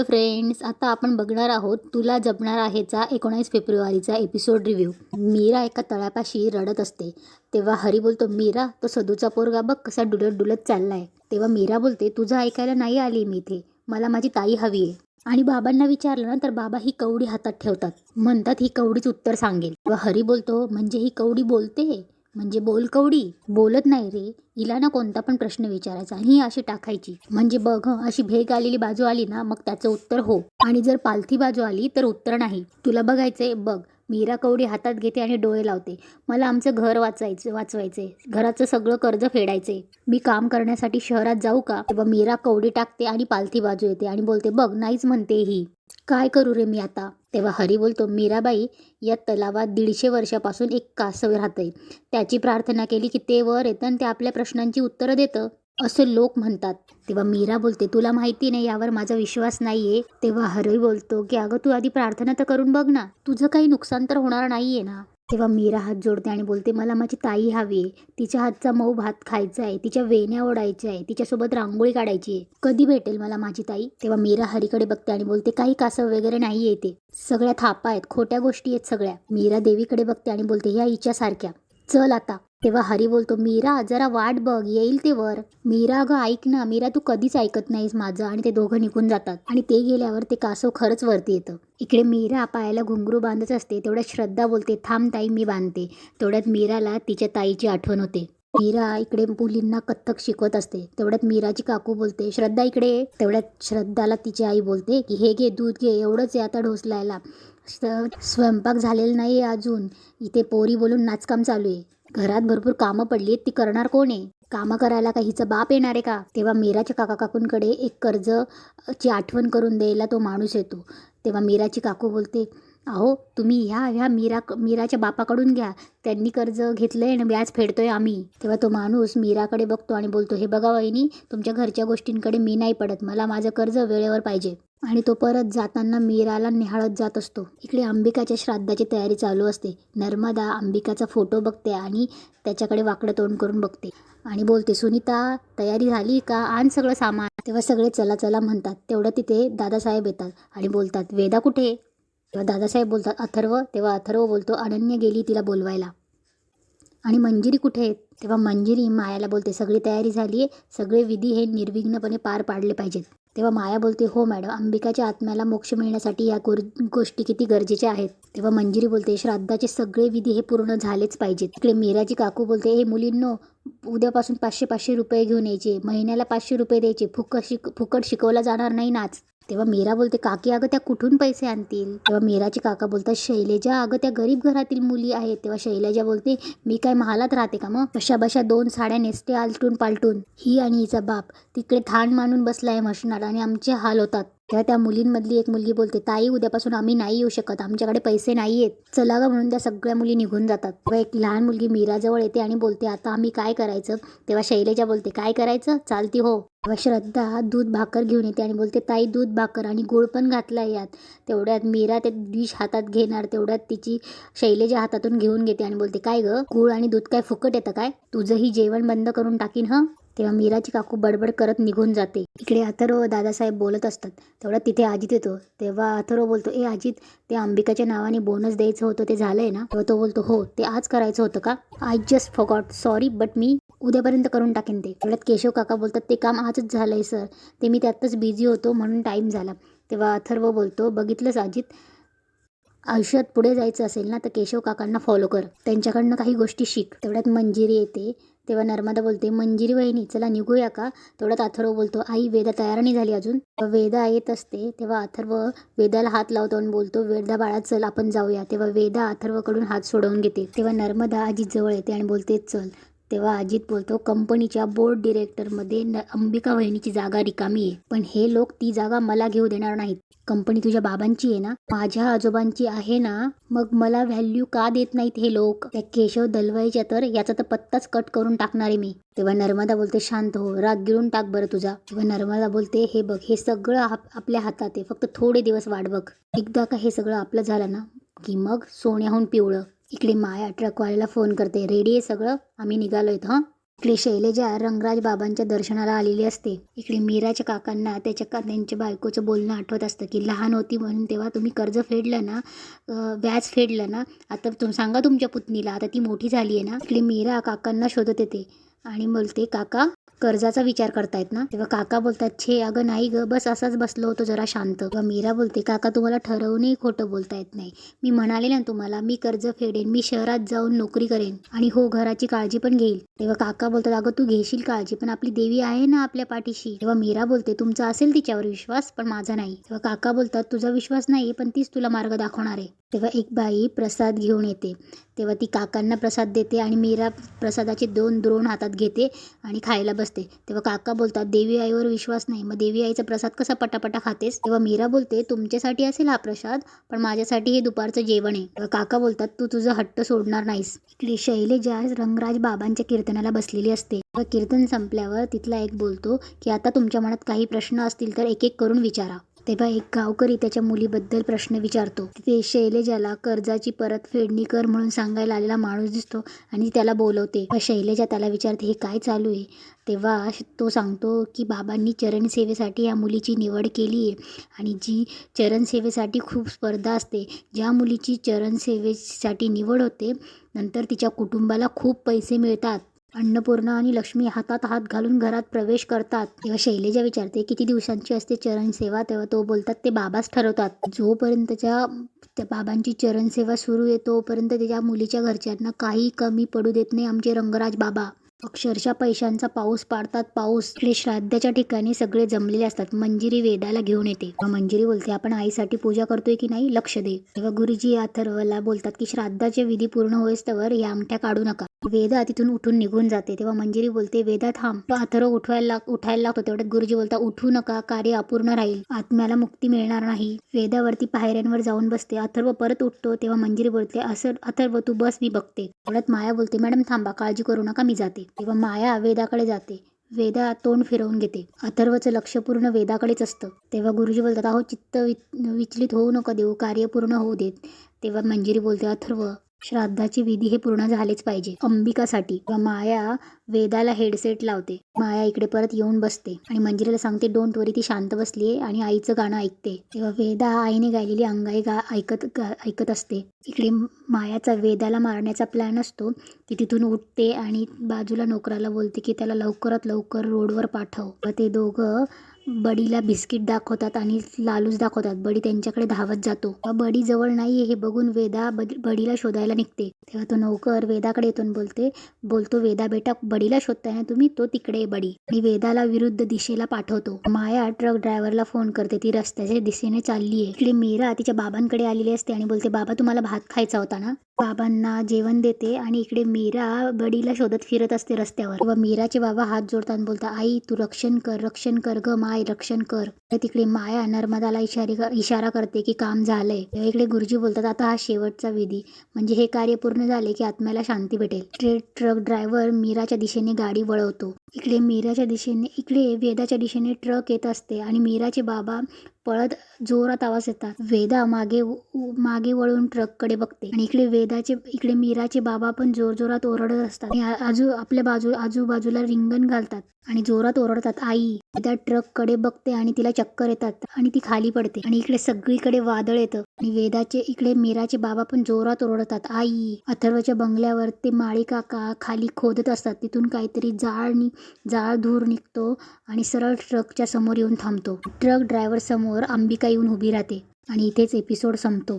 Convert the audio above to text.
तर फ्रेंड्स आता आपण बघणार आहोत तुला जपणार आहेचा एकोणावीस फेब्रुवारीचा एपिसोड रिव्ह्यू मीरा एका तळ्यापाशी रडत असते. तेव्हा हरी बोलतो मीरा तो सदूचा पोरगा बघ कसा डुलत डुलत चाललाय. तेव्हा मीरा बोलते तुझं ऐकायला नाही आली मी इथे. मला माझी ताई हवी आहे. आणि बाबांना विचारलं ना तर बाबा ही कवडी हातात ठेवतात. म्हणतात ही कवडीच उत्तर सांगेल. तेव्हा हरी बोलतो म्हणजे ही कवडी बोलते? म्हणजे बोल कवडी. बोलत नाही रे. हिला ना कोणता पण प्रश्न विचारायचा आणि ही अशी टाकायची. म्हणजे बघ अशी भेग आलेली बाजू आली ना मग त्याचं उत्तर हो. आणि जर पालथी बाजू आली तर उत्तर नाही. तुला बघायचंय? बघ. मीरा कवडी हातात घेते आणि डोळे लावते. मला आमचं घर वाचायचं वाचवायचंय. घराचं सगळं कर्ज फेडायचंय. मी काम करण्यासाठी शहरात जाऊ का? तेव्हा मीरा कवडी टाकते आणि पालथी बाजू येते आणि बोलते बघ नाहीच म्हणते ही. काय करू रे मी आता? तेव्हा हरी बोलतो मीराबाई या तलावात दीडशे वर्षापासून एक कासव राहते त्याची प्रार्थना केली की ते वर येतं आणि ते आपल्या प्रश्नांची उत्तरं देतं. असं लोक म्हणतात. तेव्हा मीरा बोलते तुला माहिती नाही यावर माझा विश्वास नाहीये. तेव्हा हरी बोलतो की अगं तू आधी प्रार्थना तर करून बघ ना. तुझं काही नुकसान तर होणार नाहीये ना. तेव्हा मीरा हात जोडते आणि बोलते मला माझी ताई हवी आहे. तिच्या हातचा मऊ भात खायचा आहे. तिच्या वेण्या ओढायच्या आहे. तिच्यासोबत रांगोळी काढायची आहे. कधी भेटेल मला माझी ताई? तेव्हा मीरा हरीकडे बघते आणि बोलते काही कासव वगैरे नाही येते सगळ्या थापा आहेत. खोट्या गोष्टी आहेत सगळ्या. मीरा देवीकडे बघते आणि बोलते ह्या हिच्यासारख्या. चल आता. तेव्हा हरी बोलतो मीरा जरा वाट बघ येईल ते वर. मीरा अगं ऐक ना. मीरा तू कधीच ऐकत नाहीस माझं आणि ते दोघं निघून जातात. आणि ते गेल्यावर ते कासव खरंच वरती येतं. इकडे मीरा पायाला घुंगरू बांधत असते. तेवढ्यात श्रद्धा बोलते थांब ताई मी बांधते. तेवढ्यात मीराला तिच्या ताईची आठवण होते. मीरा इकडे मुलींना कथ्थक शिकवत असते. तेवढ्यात मीराची काकू बोलते श्रद्धा इकडे तेवढ्यात श्रद्धाला तिची आई बोलते की हे घे दूध घे एवढंच आहे आता ढोसलायला. स्वयंपाक झालेला नाही अजून. इथे पोरी बोलून नाचकाम चालू आहे. घरात भरपूर कामं पडली आहेत ती करणार कोण आहे? कामं करायला का हिचं बाप येणार आहे का? तेव्हा मीराच्या काका काकूंकडे एक कर्ज ची आठवण करून द्यायला तो माणूस येतो. तेव्हा मीराची काकू बोलते अहो तुम्ही ह्या ह्या मीरा मीराच्या बापाकडून घ्या. त्यांनी कर्ज घेतलं आहे आणि व्याज फेडतोय आम्ही. तेव्हा तो माणूस मीराकडे बघतो आणि बोलतो हे बघा वहिनी तुमच्या घरच्या गोष्टींकडे मी नाही पडत. मला माझं कर्ज वेळेवर पाहिजे. आणि तो परत जाताना मीराला निहाळत जात असतो. इकडे अंबिकाच्या श्राद्धाची तयारी चालू असते. नर्मदा अंबिकाचा फोटो बघते आणि त्याच्याकडे वाकडं तोंड करून बघते. आणि बोलते सुनीता तयारी झाली का? आण सगळं सामान. तेव्हा सगळे चला चला म्हणतात. तेवढं तिथे दादासाहेब येतात आणि बोलतात वेदा कुठे? तेव्हा दादासाहेब बोलतात अथर्व. तेव्हा अथर्व बोलतो अनन्य गेली तिला बोलवायला. आणि मंजिरी कुठे आहे? तेव्हा मंजिरी मायाला बोलते सगळी तयारी झाली आहे सगळे विधी हे निर्विघ्नपणे पार पाडले पाहिजेत. तेव्हा माया बोलते हो मॅडम अंबिकाच्या आत्म्याला मोक्ष मिळण्यासाठी या गोर गोष्टी किती गरजेच्या आहेत. तेव्हा मंजिरी बोलते श्राद्धाचे सगळे विधी हे पूर्ण झालेच पाहिजेत. इकडे मीराजी काकू बोलते हे मुलींनो उद्यापासून पाचशे पाचशे रुपये घेऊन यायचे महिन्याला पाचशे रुपये द्यायचे फुकट शिक फुकट शिकवला जाणार नाही नाच. तेव्हा मीरा बोलते काकी अगं त्या कुठून पैसे आणतील? तेव्हा मीराची काका बोलतात शैलेजा अगं त्या गरीब घरातील मुली आहेत. तेव्हा शैलेजा बोलते मी काय महालात राहते का मग? कशा बशा दोन साड्या नेसते आलटून पालटून. ही आणि हिचा बाप. तिकडे थान मानून बसलाय मशनात आणि आमचे हाल होतात. तेव्हा त्या मुलींमधली एक मुलगी बोलते ताई उद्यापासून आम्ही नाही येऊ शकत. आमच्याकडे पैसे नाही आहेत. चला ग म्हणून त्या सगळ्या मुली निघून जातात. तेव्हा एक लहान मुलगी मीराजवळ येते आणि बोलते आता आम्ही काय करायचं? तेव्हा शैलेजा बोलते काय करायचं? चालती हो. तेव्हा श्रद्धा दूध भाकर घेऊन येते आणि बोलते ताई दूध भाकर आणि गुळ पण घातलाय यात. तेवढ्यात मीरा ते डिश हातात घेणार तेवढ्यात तिची शैलेजा हातातून घेऊन घेते आणि बोलते काय ग? गुळ आणि दूध काय फुकट येतं काय? तुझंही जेवण बंद करून टाकीन हं? तेव्हा मीराची काकू बडबड करत निघून जाते. इकडे अथर्व दादासाहेब बोलत असतात. तेवढा तिथे अजित येतो. तेव्हा अथर्व बोलतो ए अजित ते अंबिकाच्या नावाने बोनस द्यायचं होतं ते झालंय ना? तेव्हा तो बोलतो हो ते आज करायचं होतं का? I just forgot sorry but मी उद्यापर्यंत करून टाकेन ते. तेवढ्यात केशव काका बोलतात ते काम आजच झालंय सर ते मी त्यातच बिझी होतो म्हणून टाईम झाला. तेव्हा अथर्व बोलतो बघितलंच अजित आयुष्यात पुढे जायचं असेल ना तर केशव काकांना फॉलो कर. त्यांच्याकडनं काही गोष्टी शिक. तेवढ्यात मंजिरी येते. तेव्हा नर्मदा बोलते मंजिरी वहिनी चला निघूया का? तेवढ्यात अथर्व बोलतो आई वेदा तयार नाही झाली अजून. वेदा येत असते तेव्हा अथर्व वेदाला हात लावतो आणि बोलतो वेदा बाळा चल आपण जाऊया. तेव्हा वेदा अथर्वकडून हात सोडवून घेते. तेव्हा नर्मदा अजित जवळ येते आणि बोलते चल. तेव्हा अजित बोलतो कंपनीच्या बोर्ड डिरेक्टरमध्ये न अंबिका वहिनीची जागा रिकामी आहे. पण हे लोक ती जागा मला घेऊ देणार नाहीत. कंपनी तुझ्या बाबांची आहे ना माझ्या आजोबांची आहे ना मग मला व्हॅल्यू का देत नाहीत हे लोक? त्या केशव दलवाईच्या तर याचा तर पत्ताच कट करून टाकणार आहे मी. तेव्हा नर्मदा बोलते शांत हो राग गिळून टाक बरं तुझा. तेव्हा नर्मदा बोलते हे बघ हे सगळं आपल्या हातात आहे फक्त थोडे दिवस वाट बघ. एकदा का हे सगळं आपलं झालं ना की मग सोन्याहून पिवळं. इकडे माया ट्रकवाल्याला फोन करते रेडी आहे सगळं? आम्ही निघालोय हां? इकडे शैलेजा रंगराज बाबांच्या दर्शनाला आलेली असते. इकडे मीराच्या काकांना त्याच्या का त्यांच्या बायकोचं बोलणं आठवत असतं की लहान होती म्हणून तेव्हा तुम्ही कर्ज फेडलं ना? व्याज फेडलं ना? आता तुम सांगा तुमच्या पुतणीला आता ती मोठी झाली आहे ना? इकडे मीरा काकांना शोधत येते आणि बोलते काका कर्जाचा विचार करतायत ना? तेव्हा काका बोलतात छे अगं नाही ग बस असाच बसलो होतो जरा शांत. तेव्हा मीरा बोलते काका तुम्हाला ठरवूनही खोटं बोलता येत नाही. मी म्हणाले ना तुम्हाला मी कर्ज फेडेन मी शहरात जाऊन नोकरी करेन आणि हो घराची काळजी पण घेईल. तेव्हा काका बोलतात अगं तू घेशील काळजी पण आपली देवी आहे ना आपल्या पाठीशी. तेव्हा मीरा बोलते तुमचा असेल तिच्यावर विश्वास पण माझा नाही. तेव्हा काका बोलतात तुझा विश्वास नाही पण तीच तुला मार्ग दाखवणार आहे. तेव्हा एक बाई प्रसाद घेऊन येते. तेव्हा ती काकांना प्रसाद देते आणि मीरा प्रसादाचे दोन द्रोण हातात घेते आणि खायला बसते. तेव्हा काका बोलतात देवी आईवर विश्वास नाही. मग देवी आईचा प्रसाद कसा पटापटा खातेस? तेव्हा मीरा बोलते तुमच्यासाठी असेल हा प्रसाद पण माझ्यासाठी हे दुपारचं जेवण आहे. तेव्हा काका बोलतात तू तुझं हट्ट सोडणार नाहीस. इकडे शैलेजा रंगराज बाबांच्या कीर्तनाला बसलेली असते. तेव्हा कीर्तन संपल्यावर तिथला एक बोलतो की आता तुमच्या मनात काही प्रश्न असतील तर एक एक करून विचारा. तेव्हा एक गावकरी त्याच्या मुलीबद्दल प्रश्न विचारतो. तिथे शैलेजाला कर्जाची परतफेडणी कर म्हणून सांगायला आलेला माणूस दिसतो आणि त्याला बोलवते. शैलेजा त्याला विचारते हे काय चालू आहे? तेव्हा तो सांगतो की बाबांनी चरणसेवेसाठी या मुलीची निवड केली आहे आणि जी चरणसेवेसाठी खूप स्पर्धा असते ज्या मुलीची चरणसेवेसाठी निवड होते नंतर तिच्या कुटुंबाला खूप पैसे मिळतात. अन्नपूर्णा आणि लक्ष्मी हातात हात घालून घरात प्रवेश करतात. तेव्हा शैलेजा विचारते किती दिवसांची असते चरणसेवा तेव्हा तो बोलतात ते बाबाच ठरवतात. जोपर्यंतच्या त्या बाबांची चरणसेवा सुरू आहे तोपर्यंत त्याच्या मुलीच्या घरच्यांना काही कमी पडू देत नाही आमचे रंगराज बाबा. अक्षरशः पैशांचा पाऊस पाडतात. पाऊस इकडे श्राद्धाच्या ठिकाणी सगळे जमलेले असतात. मंजिरी वेदाला घेऊन येते. मंजिरी बोलते आपण आईसाठी पूजा करतोय की नाही? लक्ष दे. तेव्हा गुरुजी अथर्वला बोलतात की श्राद्धाचे विधी पूर्ण होईस्तवर या अंगठ्या काढू नका. वेदा तिथून उठून निघून जाते. तेव्हा मंजिरी बोलते वेदा थांब. तो अथर्व उठवायला लाग उठायला लागतो. तेवढ्यात गुरुजी बोलता उठू नका कार्य अपूर्ण राहील. आत्म्याला मुक्ती मिळणार नाही. वेदावरती पायऱ्यांवर जाऊन बसते. अथर्व परत उठतो. तेव्हा मंजिरी बोलते असं अथर्व तू बस मी बघते. तेवढ्यात माया बोलते मॅडम थांबा काळजी करू नका मी जाते. तेव्हा माया वेदाकडे जाते. वेदा तोंड फिरवून घेते. अथर्वचं लक्ष पूर्ण वेदाकडेच असतं. तेव्हा गुरुजी बोलतात अहो चित्त विचलित होऊ नका देऊ कार्य पूर्ण होऊ देत. तेव्हा मंजिरी बोलते अथर्व श्राद्धाची विधी हे पूर्ण झालेच पाहिजे. अंबिकासाठी. माया वेदाला हेडसेट लावते. माया इकडे परत येऊन बसते. आणि मंजिरीला सांगते डोंट वरी ती शांत बसली आणि आईचं गाणं ऐकते. तेव्हा वेदा आईने गायलेली अंगाई गा ऐकत ऐकत असते. इकडे मायाचा वेदाला मारण्याचा प्लॅन असतो. ती तिथून उठते आणि बाजूला नोकराला बोलते की त्याला लवकरात लवकर रोडवर पाठव. व ते दोघं बडीला बिस्किट दाखवतात आणि लालूच दाखवतात. बडी त्यांच्याकडे धावत जातो. बडी जवळ नाहीये हे बघून वेदा बडीला शोधायला निघते. तेव्हा तो नौकर वेदाकडे येतो बोलते बोलतो वेदा बेटा बडीला शोधताय ना तुम्ही? तो तिकडे बडी. आणि वेदाला विरुद्ध दिशेला पाठवतो. माया ट्रक ड्रायव्हरला फोन करते ती रस्त्याच्या दिशेने चालली आहे इकडे मीरा तिच्या बाबांकडे आलेली असते आणि बोलते बाबा तुम्हाला भात खायचा होता ना? बाबांना जेवण देते आणि इकडे मीरा बडीला शोधत फिरत असते रस्त्यावर. व मीराचे बाबा हात जोडताना बोलता आई तू रक्षण कर रक्षण कर ग माय रक्षण कर. तिकडे माया नर्मदाला इशारे इशारा करते की काम झालंय. इकडे गुरुजी बोलतात आता हा शेवटचा विधी. म्हणजे हे कार्य पूर्ण झाले की आत्म्याला शांती भेटेल. ट्रेड ट्रक ड्रायव्हर मीराच्या दिशेने गाडी वळवतो. इकडे मीराच्या दिशेने इकडे वेदाच्या दिशेने ट्रक येत असते आणि मीराचे बाबा पळत जोरात आवाज येतात वेदा मागे मागे वळून ट्रककडे बघते. आणि इकडे वेदाचे इकडे मीराचे बाबा पण जोर जोरात ओरडत असतात. आणि आजू आपल्या बाजू आजूबाजूला रिंगण घालतात आणि जोरात ओरडतात आई त्या ट्रककडे बघते आणि तिला चक्कर येतात आणि ती खाली पडते आणि इकडे सगळीकडे वादळ येतं आणि वेदाचे इकडे मीराचे बाबा पण जोरात ओरडतात आई अथर्वच्या बंगल्यावर ते माळी काका खाली खोदत असतात तिथून काहीतरी जाळ नि जाळ धूर निघतो आणि सरळ ट्रकच्या समोर येऊन थांबतो. ट्रक ड्रायव्हर समोर अंबिका येऊन उभी राहते आणि इथेच एपिसोड संपतो.